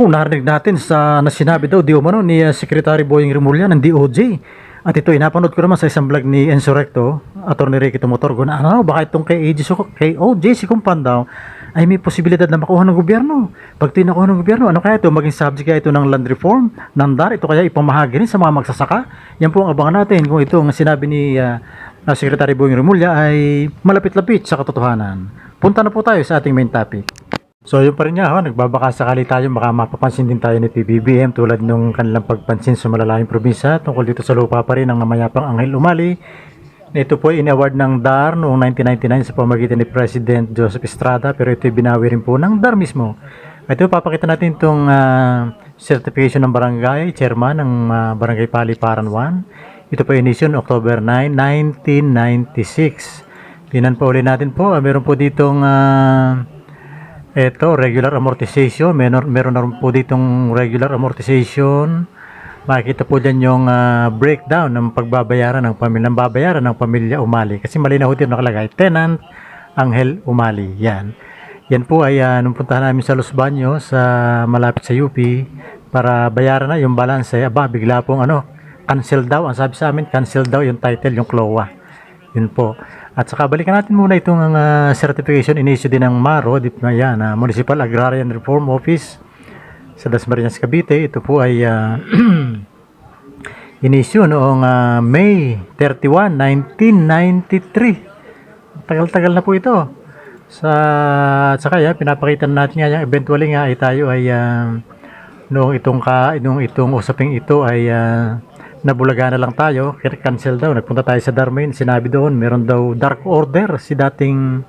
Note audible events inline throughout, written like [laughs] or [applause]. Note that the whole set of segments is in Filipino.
Naku, narinig natin sa na sinabi daw di umano ni uh, Secretary Boying Rimulya ng DOJ. At ito, inapanood ko naman sa isang vlog ni Enzo Recto, Atty. Ricky Tumotorgo, na ano, baka itong kay AJ Suko, kay OJ si Kumpan daw, ay may posibilidad na makuha ng gobyerno. Pag ito ng gobyerno, ano kaya ito? Maging subject kaya ito ng land reform, ng DAR, ito kaya ipamahagi rin sa mga magsasaka? Yan po ang abangan natin kung ito ang sinabi ni uh, uh, Secretary Boying Rimulya ay malapit-lapit sa katotohanan. Punta na po tayo sa ating main topic. So yun pa rin nga, ho, nagbabaka sakali tayo, baka mapapansin din tayo ni PBBM tulad nung kanilang pagpansin sa malalayong probinsya tungkol dito sa lupa pa rin ng namayapang Angel Umali. Ito po ay in-award ng DAR noong 1999 sa pamagitan ni President Joseph Estrada pero ito ay binawi rin po ng DAR mismo. Ito papakita natin itong ah, certification ng barangay, chairman ng ah, Barangay Paliparan 1. Ito po inisyon October 9, 1996. Tinan po ulit natin po, ah, meron po ditong ah, ito, regular amortization. Meron, meron na rin po ditong regular amortization. Makikita po dyan yung ah, breakdown ng pagbabayaran ng pamilya, ng babayaran ng pamilya Umali. Kasi mali na ho dito nakalagay, tenant Angel Umali. Yan. Yan po ay uh, nung puntahan namin sa Los Baños, sa malapit sa UP, para bayaran na yung balance. Eh, aba, bigla pong ano, cancel daw. Ang sabi sa amin, cancel daw yung title, yung CLOA. Yun po. At saka balikan natin muna itong uh, certification in-issue din ng MARO, di ba yan, ah, Municipal Agrarian Reform Office sa Dasmariñas, Cavite. Ito po ay uh, [clears throat] in-issue noong ah, May 31, 1993. Tagal-tagal na po ito. Sa at saka yan, pinapakita natin nga yan, eventually nga ay tayo ay ah, noong itong ka noong itong usaping ito ay ah, nabulaga na lang tayo, cancel daw. Nagpunta tayo sa Darmain, sinabi doon, meron daw dark order si dating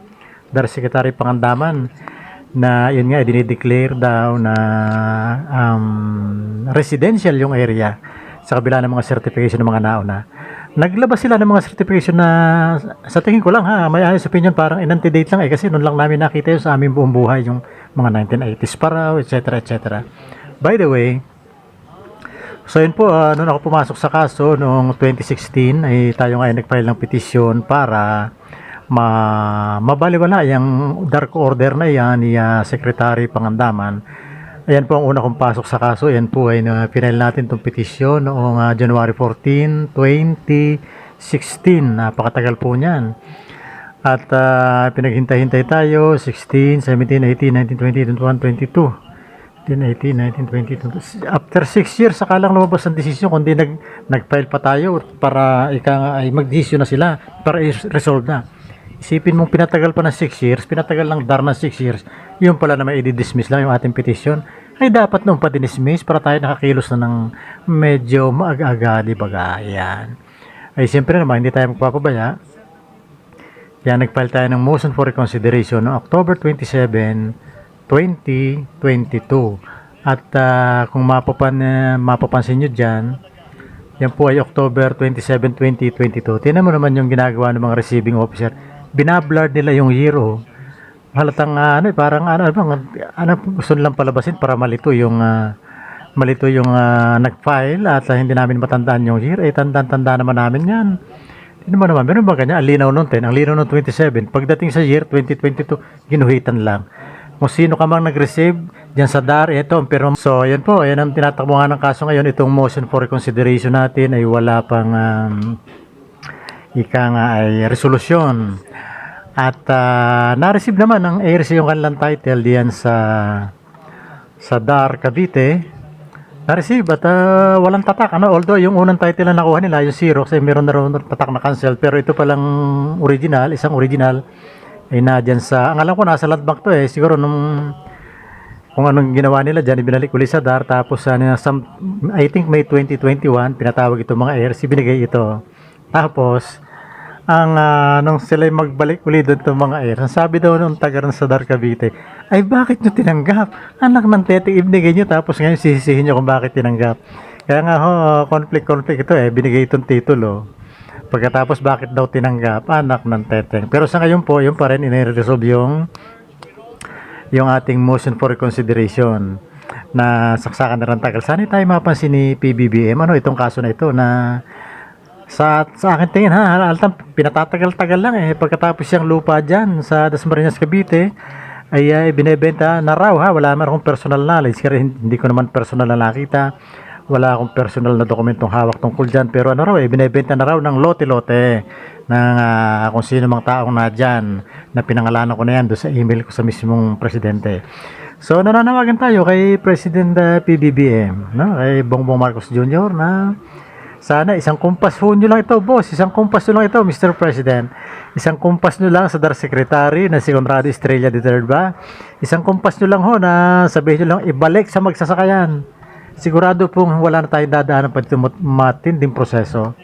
Dar Secretary Pangandaman na yun nga, dinideclare daw na um, residential yung area sa kabila ng mga certification ng mga nauna. Naglabas sila ng mga certification na sa tingin ko lang ha, may ayos opinion parang in-antedate lang eh kasi noon lang namin nakita yun sa aming buong buhay yung mga 1980s pa raw, etc. etc. By the way, So yun po, uh, noon ako pumasok sa kaso noong 2016 ay tayo nga ay nag-file ng petition para ma mabaliwala yung dark order na yan ni uh, Secretary Pangandaman. Ayan po ang una kong pasok sa kaso. Ayan po ay uh, pinile natin itong petition noong uh, January 14, 2016. Napakatagal po niyan. At uh, pinaghintay-hintay tayo 16, 17, 18, 19, 20, 21, 22. 19, 18, 19, 20. After 6 years, saka lang lumabas ang desisyon kundi nag, nag-file pa tayo para ika nga ay mag-desisyon na sila para i-resolve na. Isipin mong pinatagal pa ng 6 years, pinatagal lang dar ng 6 years, yun pala na may i-dismiss lang yung ating petition, ay dapat nung pa-dismiss para tayo nakakilos na ng medyo maaga-aga, di ba? Yan. Ay siyempre naman, hindi tayo magpapabaya. Kaya nag-file tayo ng motion for reconsideration no October 27, 2022. At ah, kung mapapan, uh, mapapansin nyo dyan, yan po ay October 27, 2022. Tingnan mo naman yung ginagawa ng mga receiving officer. Binablur nila yung year oh. Halatang ah, ano, eh, parang ano, ano, ano gusto nilang palabasin para malito yung ah, malito yung ah, nag-file at ah, hindi namin matandaan yung year. Eh, tandaan-tanda naman namin yan. Hindi mo naman, meron ba ganyan? Ang linaw nung 10, ang linaw nung 27. Pagdating sa year 2022, ginuhitan lang kung sino ka mang nag-receive dyan sa DAR, ito ang pero So, yan po, yan ang tinatakbo nga ng kaso ngayon. Itong motion for reconsideration natin ay wala pang um, ika nga ay resolusyon. At uh, na-receive naman ng ARC yung kanilang title diyan sa sa DAR Cavite. Na-receive at uh, walang tatak. Ano? Although yung unang title na nakuha nila, yung Xerox, ay meron na rin tatak na cancel. Pero ito palang original, isang original, ay na dyan sa, ang alam ko nasa land bank to eh, siguro nung kung anong ginawa nila dyan, ibinalik ulit sa DAR, tapos ano, some, I think May 2021, pinatawag itong mga heirs, binigay ito. Tapos, ang uh, nung sila magbalik ulit doon itong mga ang sabi daw nung taga sa DAR Cavite, ay bakit nyo tinanggap? Anak ng tete, ibinigay nyo, tapos ngayon sisisihin nyo kung bakit tinanggap. Kaya nga ho, conflict-conflict ito eh, binigay itong titulo. Pagkatapos bakit daw tinanggap anak ng teteng. Pero sa ngayon po, yun pa rin iniresolve yung yung ating motion for reconsideration na saksakan na rin tagal. Sana tayo mapansin ni PBBM ano itong kaso na ito na sa sa akin tingin ha, halatang pinatatagal-tagal lang eh pagkatapos siyang lupa diyan sa Dasmariñas Cavite ay, ay binebenta na raw ha. Wala naman akong personal knowledge kasi hindi ko naman personal na nakita. Wala akong personal na dokumentong hawak tungkol dyan. Pero ano raw eh, binebenta na raw ng lote-lote ng ah, kung sino mang taong na dyan na pinangalanan ko na yan doon sa email ko sa mismong presidente. So nananawagan tayo kay President ah, PBBM, no? kay Bongbong Marcos Jr. na sana isang kumpas ho nyo lang ito, boss. Isang kumpas nyo lang ito, Mr. President. Isang kumpas nyo lang sa Dar Secretary na si Conrado Estrella III ba? Isang kumpas nyo lang ho na sabihin nyo lang ibalik sa magsasakayan. Sigurado pong wala na tayong dadaanan pa dito mat- matinding proseso.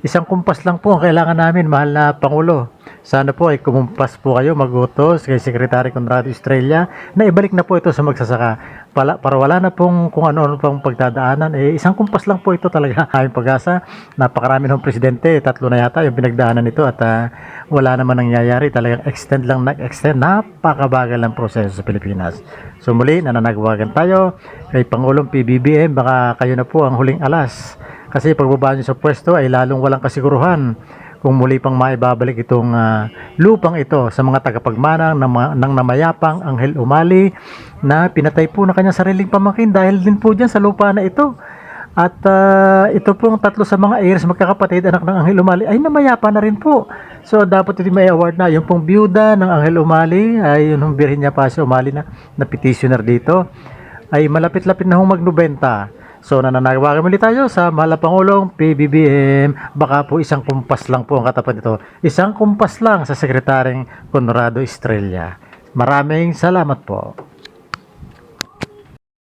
Isang kumpas lang po ang kailangan namin, mahal na Pangulo. Sana po ay kumumpas po kayo magutos kay Secretary Conrado Estrella na ibalik na po ito sa magsasaka. Pala, para wala na pong kung ano-ano pang pagdadaanan. Eh, isang kumpas lang po ito talaga. [laughs] Aming pag-asa. Napakarami ng presidente. Tatlo na yata yung pinagdaanan nito at ah, wala naman nangyayari. Talagang extend lang nag-extend. Napakabagal ng proseso sa Pilipinas. So muli, nananagwagan tayo kay Pangulong PBBM. Baka kayo na po ang huling alas. Kasi pagbaba nyo sa pwesto ay lalong walang kasiguruhan kung muli pang maibabalik itong ah, lupang ito sa mga tagapagmanang ng, ng namayapang Anghel Umali na pinatay po na kanyang sariling pamangkin dahil din po dyan sa lupa na ito. At ah, ito pong tatlo sa mga heirs magkakapatid anak ng Anghel Umali ay namayapa na rin po. So dapat ito may award na. Yung pong byuda ng Anghel Umali ay yung Virginia Paz Umali na, na petitioner dito ay malapit-lapit na hong magnobenta. So nananawagan muli tayo sa mahal na Pangulong PBBM. Baka po isang kumpas lang po ang katapat nito. Isang kumpas lang sa Sekretaryeng Conrado Estrella. Maraming salamat po.